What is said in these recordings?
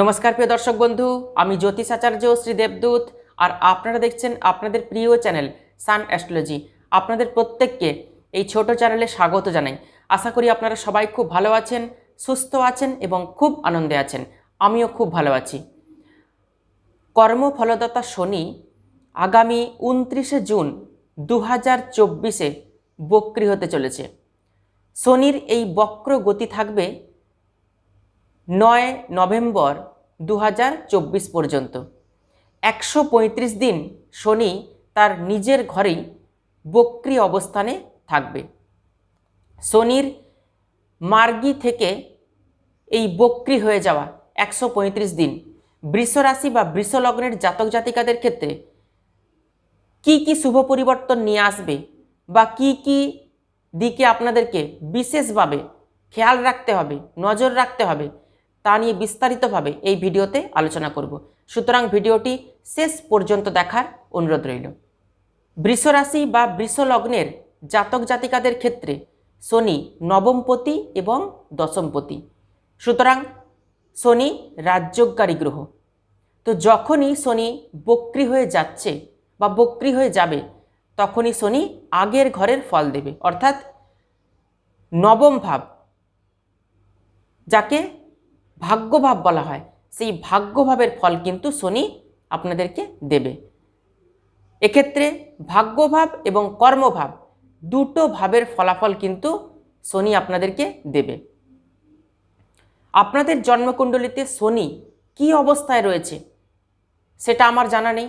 নমস্কার প্রিয় দর্শক বন্ধু, আমি জ্যোতিষ আচার্য শ্রী দেবদূত, আর আপনারা দেখছেন আপনাদের প্রিয় চ্যানেল সান অ্যাস্ট্রোলজি। আপনাদের প্রত্যেককে এই ছোট চ্যানেলে স্বাগত জানাই। আশা করি আপনারা সবাই খুব ভালো আছেন, সুস্থ আছেন এবং খুব আনন্দে আছেন। আমিও খুব ভালো আছি। কর্মফলদাতা শনি আগামী উনত্রিশে জুন দু হাজার চব্বিশে বক্রি হতে চলেছে। শনির এই বক্র গতি থাকবে নয় নভেম্বর দু হাজার চব্বিশ পর্যন্ত। একশো পঁয়ত্রিশ দিন শনি তার নিজের ঘরেই বক্রি অবস্থানে থাকবে। শনির মার্গি থেকে এই বক্রি হয়ে যাওয়া একশো পঁয়ত্রিশ দিন। বৃষরাশি বা বৃষলগ্নের জাতক জাতিকাদের ক্ষেত্রে কি কি শুভ পরিবর্তন নিয়ে আসবে বা কি কি দিকে আপনাদেরকে বিশেষভাবে খেয়াল রাখতে হবে, নজর রাখতে হবে তা নিয়ে বিস্তারিতভাবে এই ভিডিওতে আলোচনা করব। সুতরাং ভিডিওটি শেষ পর্যন্ত দেখার অনুরোধ রইল। বৃষরাশি বা বৃষলগ্নের জাতক জাতিকাদের ক্ষেত্রে শনি নবমপতি এবং দশমপতি। সুতরাং শনি রাজ্যকারী গ্রহ। তো যখনই শনি বক্রি হয়ে যাচ্ছে বা বক্রি হয়ে যাবে, তখনই শনি আগের ঘরের ফল দেবে। অর্থাৎ নবম ভাব, যাকে ভাগ্যভাব বলা হয়। সেই ভাগ্যভাবের ফল কিন্তু শনি আপনাদেরকে দেবে। এক্ষেত্রে ভাগ্যভাব এবং কর্মভাব দুটো ভাবের ফলাফল কিন্তু শনি আপনাদেরকে দেবে। আপনাদের জন্মকুণ্ডলিতে শনি কি অবস্থায় রয়েছে সেটা আমার জানা নেই।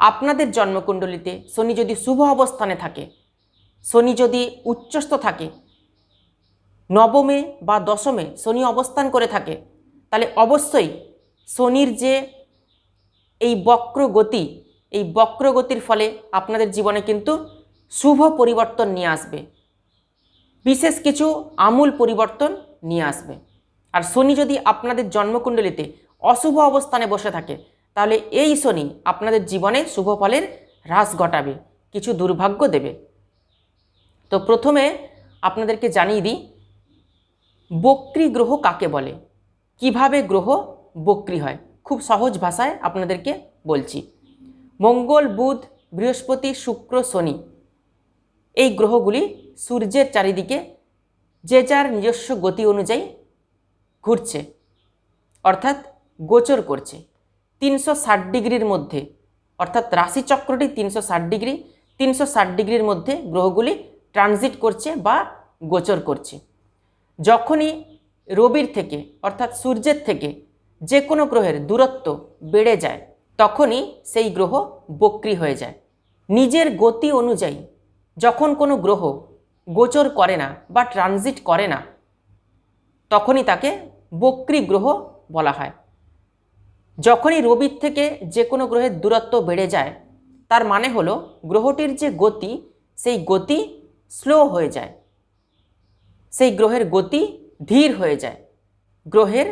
আপনাদের জন্মকুণ্ডলিতে শনি যদি শুভ অবস্থানে থাকে, শনি যদি উচ্চস্থ থাকে নবমে বা দশমে শনি অবস্থান করে থাকে। তাহলে অবশ্যই শনির যে এই বক্র গতি এই বক্র গতির ফলে আপনাদের জীবনে কিন্তু শুভ পরিবর্তন নিয়ে আসবে। বিশেষ কিছু আমূল পরিবর্তন নিয়ে আসবে। আর শনি যদি আপনাদের জন্মকুণ্ডলিতে অশুভ অবস্থানে বসে থাকে, তাহলে এই শনি আপনাদের জীবনে শুভ ফলের হ্রাস ঘটাবে, কিছু দুর্ভাগ্য দেবে। তো প্রথমে আপনাদেরকে জানিয়ে দিই বক্রি গ্রহ কাকে বলে? কীভাবে গ্রহ বক্রি হয়? খুব সহজ ভাষায় আপনাদেরকে বলছি। মঙ্গল, বুধ, বৃহস্পতি, শুক্র, শনি এই গ্রহগুলি সূর্যের চারিদিকে যে যার নিজস্ব গতি অনুযায়ী ঘুরছে, অর্থাৎ গোচর করছে। তিনশো ষাট ডিগ্রির মধ্যে, অর্থাৎ রাশিচক্রটি তিনশো ষাট ডিগ্রি, তিনশো ষাট ডিগ্রির মধ্যে গ্রহগুলি ট্রানজিট করছে বা গোচর করছে। যখনই রবির থেকে, অর্থাৎ সূর্যের থেকে যে কোনো গ্রহের দূরত্ব বেড়ে যায়, তখনই সেই গ্রহ বক্রি হয়ে যায়। নিজের গতি অনুযায়ী যখন কোনো গ্রহ গোচর করে না বা ট্রানজিট করে না, তখনই তাকে বক্রি গ্রহ বলা হয়। যখনই রবির থেকে যে কোনো গ্রহের দূরত্ব বেড়ে যায়, তার মানে হলো গ্রহটির যে গতি, সেই গতি স্লো হয়ে যায়। সেই গ্রহের গতি ধীর হয়ে যায়। গ্রহের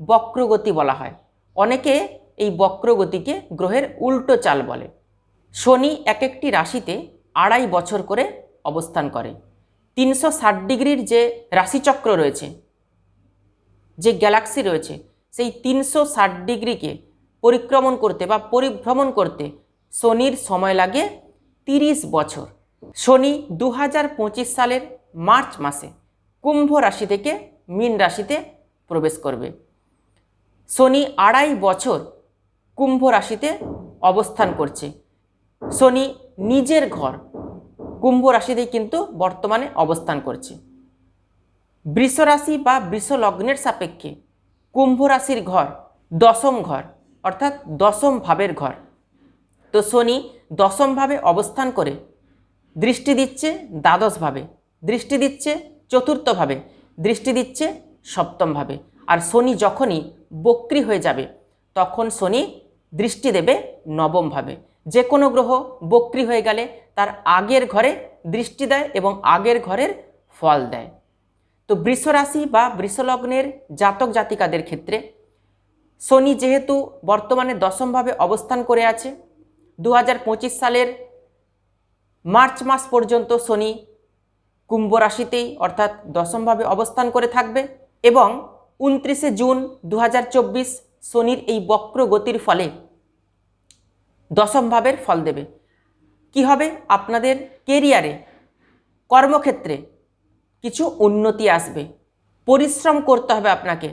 বক্রগতি বলা হয়। অনেকে এই বক্রগতিকে গ্রহের উল্টো চাল বলে। শনি এক একটি রাশিতে আড়াই বছর করে অবস্থান করে। তিনশো ষাট ডিগ্রির যে রাশিচক্র রয়েছে, যে গ্যালাক্সি রয়েছে, সেই তিনশো ষাট ডিগ্রিকে পরিক্রমণ করতে বা পরিভ্রমণ করতে শনির সময় লাগে তিরিশ বছর। শনি দু হাজার পঁচিশ সালের মার্চ মাসে কুম্ভ রাশি থেকে মীন রাশিতে প্রবেশ করবে। শনি আড়াই বছর কুম্ভ রাশিতে অবস্থান করছে। শনি নিজের ঘর কুম্ভ রাশিতেই কিন্তু বর্তমানে অবস্থান করছে। বৃষ রাশি বা বৃষ লগ্নের সাপেক্ষে কুম্ভ রাশির ঘর দশম ঘর অর্থাৎ দশম ভাবের ঘর। তো শনি দশমভাবে অবস্থান করে দৃষ্টি দিচ্ছে দ্বাদশভাবে দৃষ্টি দিচ্ছে চতুর্থভাবে দৃষ্টি দিচ্ছে সপ্তমভাবে। আর শনি যখনই বক্রি হয়ে যাবে, তখন শনি দৃষ্টি দেবে নবমভাবে। যে কোনো গ্রহ বক্রি হয়ে গেলে তার আগের ঘরে দৃষ্টি দেয় এবং আগের ঘরের ফল দেয়। তো বৃষরাশি বা বৃষলগ্নের জাতক জাতিকাদের ক্ষেত্রে শনি যেহেতু বর্তমানে দশমভাবে অবস্থান করে আছে দু হাজার পঁচিশ সালের মার্চ মাস পর্যন্ত শনি কুম্ভ রাশিতেই অর্থাৎ দশমভাবে অবস্থান করে থাকবে এবং উনত্রিশে জুন দু হাজার চব্বিশ শনির এই বক্র গতির ফলে দশম ভাবের ফল দেবে। কি হবে? আপনাদের কেরিয়ারে, কর্মক্ষেত্রে কিছু উন্নতি আসবে। পরিশ্রম করতে হবে আপনাকে।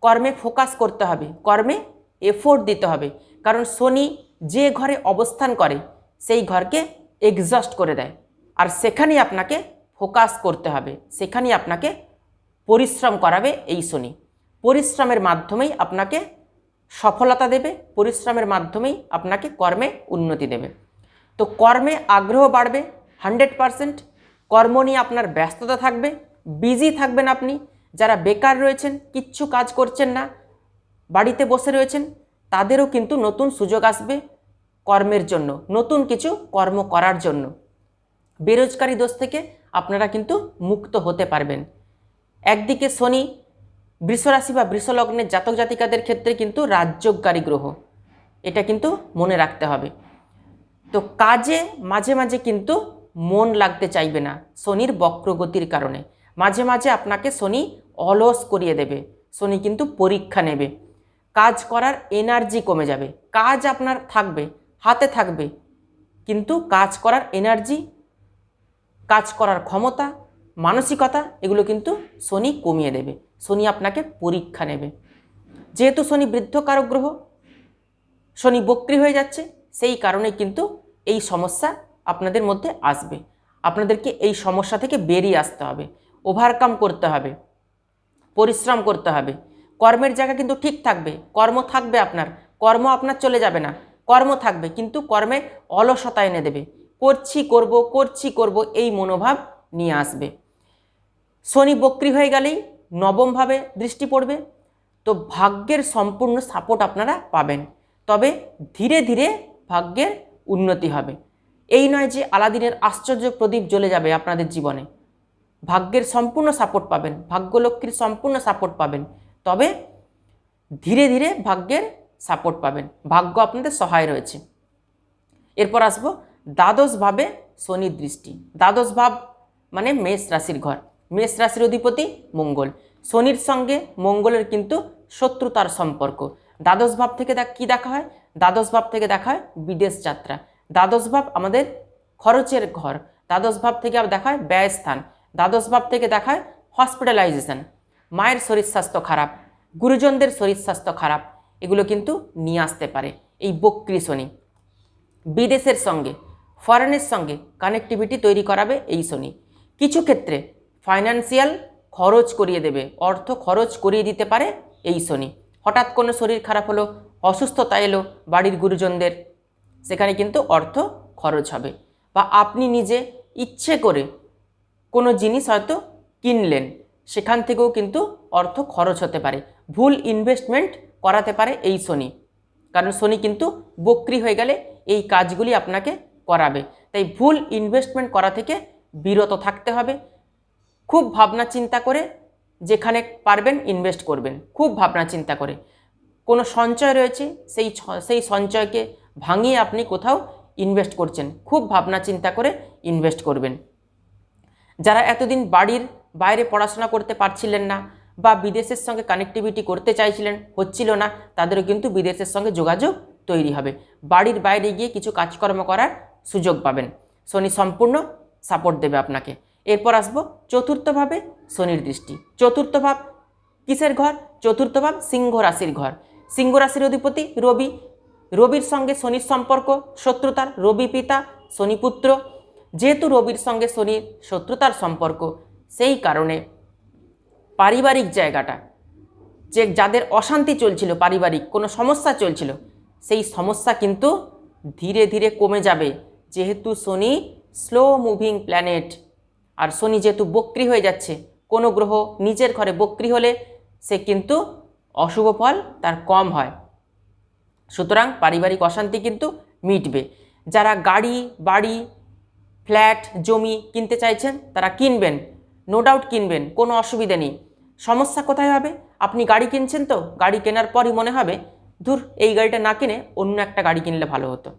কর্মে ফোকাস করতে হবে। কর্মে এফোর্ট দিতে হবে। কারণ শনি যে ঘরে অবস্থান করে, সেই ঘরকে এক্সস্ট করে দেয়। আর সেখানেই আপনাকে ফোকাস করতে হবে। সেখানেই আপনাকে পরিশ্রম করাবে এই শনি। পরিশ্রমের মাধ্যমেই আপনাকে সফলতা দেবে, পরিশ্রমের মাধ্যমেই আপনাকে কর্মে উন্নতি দেবে। তো কর্মে আগ্রহ বাড়বে, হান্ড্রেড পারসেন্ট। কর্ম নিয়ে আপনার ব্যস্ততা থাকবে, বিজি থাকবেন আপনি, যারা বেকার রয়েছেন, কিচ্ছু কাজ করছেন না, বাড়িতে বসে রয়েছেন, তাদেরও কিন্তু নতুন সুযোগ আসবে কর্মের জন্য, নতুন কিছু কর্ম করার জন্য। বেরোজগারি দোষ থেকে আপনারা কিন্তু মুক্ত হতে পারবেন। একদিকে শনি বৃষরাশি বা বৃষলগ্নের জাতক জাতিকাদের ক্ষেত্রে কিন্তু রাজ্যকারী গ্রহ, এটা কিন্তু মনে রাখতে হবে। তো কাজে মাঝে মাঝে কিন্তু মন লাগতে চাইবে না, শনির বক্রগতির কারণে। মাঝে মাঝে আপনাকে শনি অলস করিয়ে দেবে, শনি কিন্তু পরীক্ষা নেবে। কাজ করার এনার্জি কমে যাবে, কাজ আপনার থাকবে, হাতে থাকবে, কিন্তু কাজ করার এনার্জি কাজ করার ক্ষমতা, মানসিকতা, এগুলো কিন্তু শনি কমিয়ে দেবে। শনি আপনাকে পরীক্ষা নেবে। যেহেতু শনি বৃদ্ধকারক গ্রহ, শনি বক্রি হয়ে যাচ্ছে, সেই কারণে কিন্তু এই সমস্যা আপনাদের মধ্যে আসবে। আপনাদেরকে এই সমস্যা থেকে বেরিয়ে আসতে হবে। ওভারকাম করতে হবে। পরিশ্রম করতে হবে। কর্মের জায়গা কিন্তু ঠিক থাকবে। কর্ম থাকবে আপনার। কর্ম আপনার চলে যাবে না। কর্ম থাকবে, কিন্তু কর্মে অলসতা এনে দেবে। করছি করব করছি করব, এই মনোভাব নিয়ে আসবে। শনি বক্রি হয়ে গেলেই নবমভাবে দৃষ্টি পড়বে। তো ভাগ্যের সম্পূর্ণ সাপোর্ট আপনারা পাবেন। তবে ধীরে ধীরে ভাগ্যের উন্নতি হবে। এই নয় যে আলাদিনের আশ্চর্য প্রদীপ জ্বলে যাবে আপনাদের জীবনে। ভাগ্যের সম্পূর্ণ সাপোর্ট পাবেন, ভাগ্যলক্ষ্মীর সম্পূর্ণ সাপোর্ট পাবেন। তবে ধীরে ধীরে ভাগ্যের সাপোর্ট পাবেন। ভাগ্য আপনাদের সহায় রয়েছে। এরপর আসব দ্বাদশ ভাবে শনির দৃষ্টি। দ্বাদশ ভাব মানে মেষ রাশির ঘর। মেষ রাশির অধিপতি মঙ্গল। শনির সঙ্গে মঙ্গলের কিন্তু শত্রুতার সম্পর্ক। দ্বাদশ ভাব থেকে কী দেখা হয়? দ্বাদশ ভাব থেকে দেখা হয় বিদেশ যাত্রা। দ্বাদশ ভাব আমাদের খরচের ঘর। দ্বাদশ ভাব থেকে আবার দেখা হয় ব্যয়স্থান। দ্বাদশ ভাব থেকে দেখা হয় হসপিটালাইজেশন মায়ের শরীর স্বাস্থ্য খারাপ। গুরুজনদের শরীর স্বাস্থ্য খারাপ। এগুলো কিন্তু নিয়ে আসতে পারে। এই বক্রি শনি। বিদেশের সঙ্গে ফরেনের সঙ্গে কানেক্টিভিটি তৈরি করাবে এই শনি কিছু ক্ষেত্রে ফাইন্যান্সিয়াল খরচ করিয়ে দেবে, অর্থ খরচ করিয়ে দিতে পারে এই শনি হঠাৎ কোনো শরীর খারাপ হলো, অসুস্থতা এলো বাড়ির গুরুজনদের, সেখানে কিন্তু অর্থ খরচ হবে। বা আপনি নিজে ইচ্ছে করে কোনো জিনিস হয়তো কিনলেন, সেখান থেকেও কিন্তু অর্থ খরচ হতে পারে। ভুল ইনভেস্টমেন্ট করাতে পারে এই শনি কারণ শনি কিন্তু বক্রি হয়ে গেলে এই কাজগুলি আপনাকে করাবে। তাই ভুল ইনভেস্টমেন্ট করা থেকে বিরত থাকতে হবে। খুব ভাবনা চিন্তা করে যেখানে পারবেন ইনভেস্ট করবেন। খুব ভাবনা চিন্তা করে। কোনো সঞ্চয় রয়েছে, সেই সেই সঞ্চয়কে ভাঙিয়ে আপনি কোথাও ইনভেস্ট করছেন। খুব ভাবনা চিন্তা করে ইনভেস্ট করবেন। যারা এতদিন বাড়ির বাইরে পড়াশোনা করতে পারছিলেন না বা বিদেশের সঙ্গে কানেক্টিভিটি করতে চাইছিলেন, হচ্ছিল না, তাদেরও কিন্তু বিদেশের সঙ্গে যোগাযোগ তৈরি হবে। বাড়ির বাইরে গিয়ে কিছু কাজকর্ম করার সুযোগ পাবেন। শনি সম্পূর্ণ সাপোর্ট দেবে আপনাকে। এরপর আসব চতুর্থভাবে শনির দৃষ্টি। চতুর্থ ভাব কিসের ঘর? চতুর্থ ভাব সিংহ রাশির ঘর। সিংহ রাশির অধিপতি রবি। রবির সঙ্গে শনির সম্পর্ক, শত্রুতার রবি পিতা শনিপুত্র যেহেতু রবির সঙ্গে শনির শত্রুতার সম্পর্ক, সেই কারণে পারিবারিক জায়গাটা, যে যাদের অশান্তি চলছিল পারিবারিক, কোনো সমস্যা চলছিল, সেই সমস্যা কিন্তু ধীরে ধীরে কমে যাবে। যেহেতু শনি স্লো মুভিং প্ল্যানেট আর শনি যেহেতু বক্রি হয়ে যাচ্ছে, কোনো গ্রহ নিজের ঘরে বক্রি হলে সে কিন্তু অশুভ ফল তার কম হয়। সুতরাং পারিবারিক অশান্তি কিন্তু মিটবে। যারা গাড়ি, বাড়ি, ফ্ল্যাট, জমি কিনতে চাইছেন, তারা কিনবেন নো ডাউট কিনবেন, কোনো অসুবিধে নেই। সমস্যা কোথায় হবে? আপনি গাড়ি কিনছেন তো, গাড়ি কেনার পরই মনে হবে, ধুর, এই গাড়িটা না কিনে অন্য একটা গাড়ি কিনলে ভালো হতো।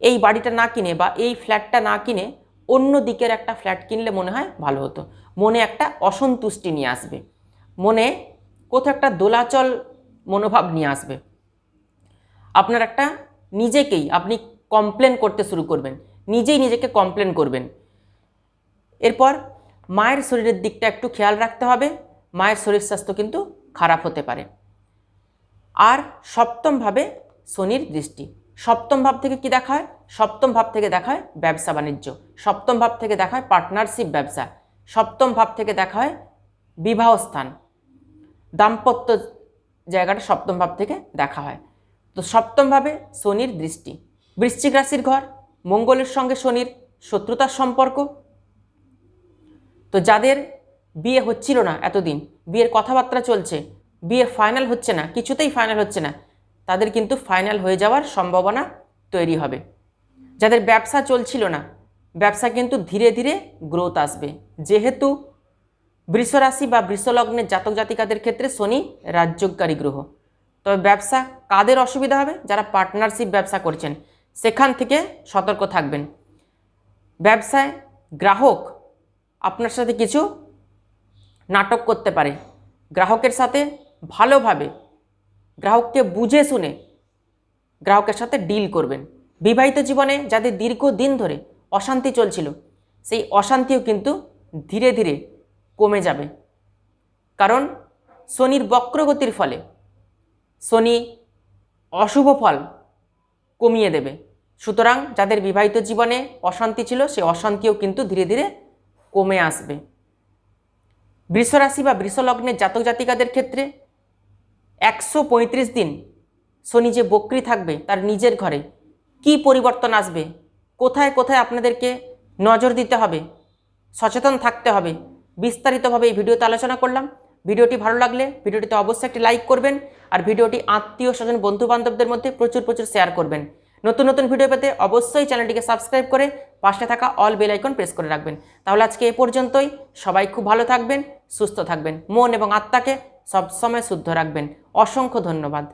এই বাড়িটা না কিনে বা এই ফ্ল্যাটটা না কিনে অন্য দিকের একটা ফ্ল্যাট কিনলে মনে হয় ভালো হতো। মনে একটা অসন্তুষ্টি নিয়ে আসবে। মনে কোথাও একটা দোলাচল মনোভাব নিয়ে আসবে। আপনার একটা নিজেকেই আপনি কমপ্লেন করতে শুরু করবেন। নিজেই নিজেকে কমপ্লেন করবেন। এরপর মায়ের শরীরের দিকটা একটু খেয়াল রাখতে হবে। মায়ের শরীর স্বাস্থ্য কিন্তু খারাপ হতে পারে। আর সপ্তমভাবে শনির দৃষ্টি। সপ্তম ভাব থেকে কি দেখা হয় সপ্তম ভাব থেকে দেখা হয় ব্যবসা বাণিজ্য। সপ্তম ভাব থেকে দেখা হয় পার্টনারশিপ ব্যবসা। সপ্তম ভাব থেকে দেখা হয় বিবাহ স্থান। দাম্পত্য জায়গাটা সপ্তম ভাব থেকে দেখা হয়। তো সপ্তমভাবে শনির দৃষ্টি। বৃশ্চিক রাশির ঘর, মঙ্গলের সঙ্গে শনির শত্রুতার সম্পর্ক। তো যাদের বিয়ে হচ্ছিল না এতদিন, বিয়ের কথাবার্তা চলছে, বিয়ে ফাইনাল হচ্ছে না, কিছুতেই ফাইনাল হচ্ছে না তাদের কিন্তু ফাইনাল হয়ে যাওয়ার সম্ভাবনা তৈরি হবে। যাদের ব্যবসা চলছিল না, ব্যবসা কিন্তু ধীরে ধীরে গ্রোথ আসবে। যেহেতু বৃষরাশি বা বৃষলগ্নের জাতক জাতিকাদের ক্ষেত্রে শনি রাজ্যকারী গ্রহ। তবে ব্যবসা কাদের অসুবিধা হবে? যারা পার্টনারশিপ ব্যবসা করছেন, সেখান থেকে সতর্ক থাকবেন। ব্যবসায় গ্রাহক আপনার সাথে কিছু নাটক করতে পারে। গ্রাহকের সাথে ভালোভাবে গ্রাহককে বুঝে শুনে গ্রাহকের সাথে ডিল করবেন। বিবাহিত জীবনে যাদের দীর্ঘদিন ধরে অশান্তি চলছিল, সেই অশান্তিও কিন্তু ধীরে ধীরে কমে যাবে। কারণ শনির বক্রগতির ফলে শনি অশুভ ফল কমিয়ে দেবে। সুতরাং যাদের বিবাহিত জীবনে অশান্তি ছিল, সেই অশান্তিও কিন্তু ধীরে ধীরে কমে আসবে। বৃষরাশি বা বৃষলগ্নের জাতক জাতিকাদের ক্ষেত্রে একশো পঁয়ত্রিশ দিন শনি যে বক্রি থাকবে তার নিজের ঘরে, কি পরিবর্তন আসবে? কোথায় কোথায় আপনাদেরকে নজর দিতে হবে? সচেতন থাকতে হবে। বিস্তারিতভাবে এই ভিডিওতে আলোচনা করলাম। ভিডিওটি ভালো লাগলে ভিডিওটিতে অবশ্যই একটি লাইক করবেন আর ভিডিওটি আত্মীয় স্বজন বন্ধু বান্ধবদের মধ্যে প্রচুর প্রচুর শেয়ার করবেন। নতুন নতুন ভিডিও পেতে অবশ্যই চ্যানেলটিকে সাবস্ক্রাইব করে পাশে থাকা অল বেল আইকন প্রেস করে রাখবেন। তাহলে আজকে এ পর্যন্তই। সবাই খুব ভালো থাকবেন, সুস্থ থাকবেন। মন এবং আত্মাকে সবসময় শুদ্ধ রাখবেন। অসংখ্য ধন্যবাদ।